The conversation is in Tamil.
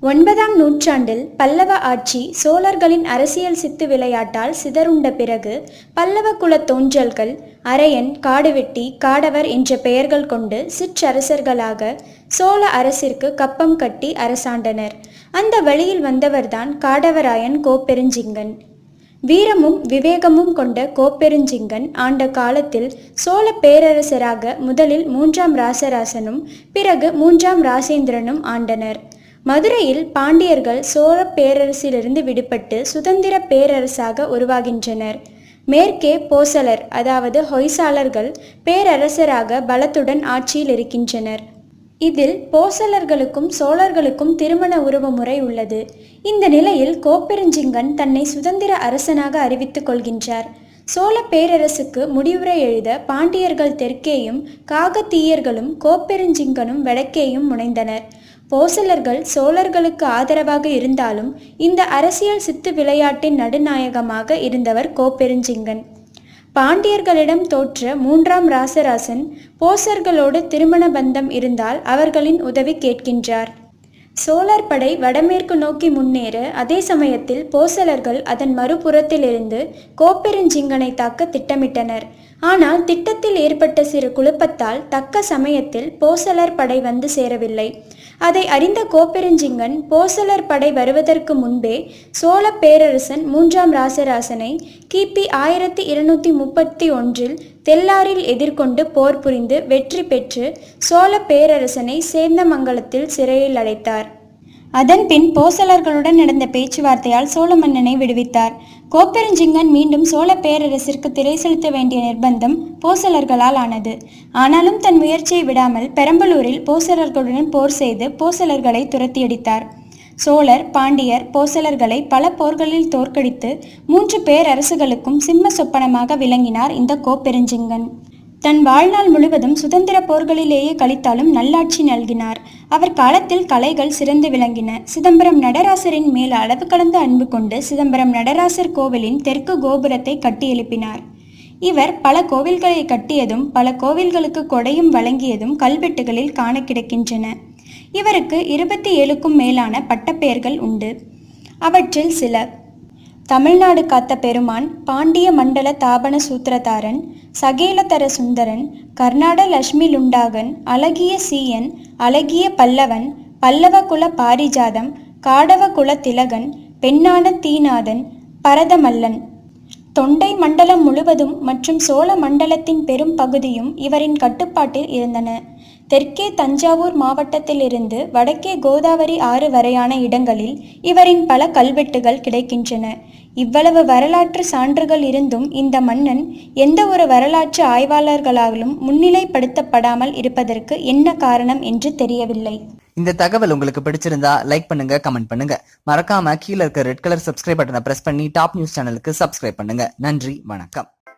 ஒன்பதாம் நூற்றாண்டில் பல்லவ ஆட்சி சோழர்களின் அரசியல் சித்து விளையாட்டால் சிதறுண்ட பிறகு பல்லவ குலத் தோன்றல்கள் அரையன் காடுவெட்டி காடவர் என்ற பெயர்கள் கொண்டு சிற்றரசர்களாக சோழ அரசிற்கு கப்பம் கட்டி அரசாண்டனர். அந்த வழியில் வந்தவர்தான் காடவராயன் கோப்பெருஞ்சிங்கன். வீரமும் விவேகமும் கொண்ட கோப்பெருஞ்சிங்கன் ஆண்ட காலத்தில் சோழ பேரரசராக முதலில் மூன்றாம் ராசராசனும் பிறகு மூன்றாம் ராசேந்திரனும் ஆண்டனர். மதுரையில் பாண்டியர்கள் சோழ பேரரசிலிருந்து விடுபட்டு சுதந்திர பேரரசாக உருவாகின்றனர். மேற்கே போசலர் அதாவது ஹொய்சாலர்கள் பேரரசராக பலத்துடன் ஆட்சியில் இருக்கின்றனர். இதில் போசலர்களுக்கும் சோழர்களுக்கும் திருமண உறவு முறை உள்ளது. இந்த நிலையில் கோப்பெருஞ்சிங்கன் தன்னை சுதந்திர அரசனாக அறிவித்துக் கொள்கின்றார். சோழ பேரரசுக்கு முடிவுரை எழுத பாண்டியர்கள் தெற்கேயும் காகத்தீயர்களும் கோப்பெருஞ்சிங்கனும் வடக்கேயும் முனைந்தனர். போசலர்கள் சோழர்களுக்கு ஆதரவாக இருந்தாலும் இந்த அரசியல் சித்து விளையாட்டின் நடுநாயகமாக இருந்தவர் கோப்பெருஞ்சிங்கன். பாண்டியர்களிடம் தோற்ற மூன்றாம் ராசராசன் போசர்களோடு திருமண பந்தம் இருந்தால் அவர்களின் உதவி கேட்கின்றார். சோழர் படை வடமேற்கு நோக்கி முன்னேற அதே சமயத்தில் போசலர்கள் அதன் மறுபுறத்திலிருந்து கோப்பெருஞ்சிங்கனை தாக்க திட்டமிட்டனர். ஆனால் திட்டத்தில் ஏற்பட்ட சிறு குழப்பத்தால் தக்க சமயத்தில் போசலர் படை வந்து சேரவில்லை. அதை அறிந்த கோப்பெருஞ்சிங்கன் போசலர் படை வருவதற்கு முன்பே சோழ பேரரசன் மூன்றாம் ராசராசனை கிபி ஆயிரத்தி இருநூத்தி முப்பத்தி ஒன்றில் தெல்லாரில் எதிர்கொண்டு போர் புரிந்து வெற்றி பெற்று சோழ பேரரசனை சேந்தமங்கலத்தில் சிறையில் அடைத்தார். அதன்பின் போசலர்களுடன் நடந்த பேச்சுவார்த்தையால் சோழ மன்னனை விடுவித்தார். கோப்பெருஞ்சிங்கன் மீண்டும் சோழ பேரரசிற்கு திரை செலுத்த வேண்டிய நிர்பந்தம் போசலர்களால் ஆனது. ஆனாலும் தன் முயற்சியை விடாமல் பெரம்பலூரில் போசலர்களுடன் போர் செய்து போசலர்களை துரத்தியடித்தார். சோழர் பாண்டியர் போசலர்களை பல போர்களில் தோற்கடித்து மூன்று பேரரசுகளுக்கும் சிம்ம சொப்பனமாக விளங்கினார் இந்த கோப்பெருஞ்சிங்கன். தன் வாழ்நாள் முழுவதும் சுதந்திர போர்களிலேயே கழித்தாலும் நல்லாட்சி நல்கினார். அவர் காலத்தில் கலைகள் சிறந்து விளங்கின. சிதம்பரம் நடராசரின் மேல் அளவு கடந்த அன்பு கொண்டு சிதம்பரம் நடராசர் கோவிலின் தெற்கு கோபுரத்தை கட்டி எழுப்பினார் இவர் பல கோவில்களை கட்டியதும் பல கோவில்களுக்கு கொடையும் வழங்கியதும் கல்வெட்டுகளில் காண கிடக்கின்றன. இவருக்கு இருபத்தி ஏழுக்கும் மேலான பட்டப்பெயர்கள் உண்டு. அவற்றில் சில தமிழ்நாடு காத்த பெருமான் பாண்டிய மண்டல தாபன சூத்திரதாரன் சகேலதர சுந்தரன் கர்நாட லட்சுமி லுண்டாகன் அழகிய சீயன் அழகிய பல்லவன் பல்லவ குல பாரிஜாதம் காடவ குல திலகன் பெண்ணான தீநாதன் பரதமல்லன். தொண்டை மண்டலம் முழுவதும் மற்றும் சோழ மண்டலத்தின் பெரும் பகுதியும் இவரின் கட்டுப்பாட்டில் இருந்தன. தெற்கே தஞ்சாவூர் மாவட்டத்திலிருந்து வடக்கே கோதாவரி ஆறு வரையான இடங்களில் இவரின் பல கல்வெட்டுகள் கிடைக்கின்றன. இவ்வளவு வரலாற்று சான்றுகள் இருந்தும் இந்த மன்னன் எந்த ஒரு வரலாற்று ஆய்வாளர்களாலும் முன்னிலைப்படுத்தப்படாமல் இருப்பதற்கு என்ன காரணம் என்று தெரியவில்லை. இந்த தகவல் உங்களுக்கு பிடிச்சிருந்தா லைக் பண்ணுங்க கமெண்ட் பண்ணுங்க. மறக்காம கீழே இருக்க ரெட் கலர் சப்ஸ்கிரைப் பட்டனை பிரஸ் பண்ணி டாப் நியூஸ் சேனலுக்கு சப்ஸ்கிரைப் பண்ணுங்க. நன்றி வணக்கம்.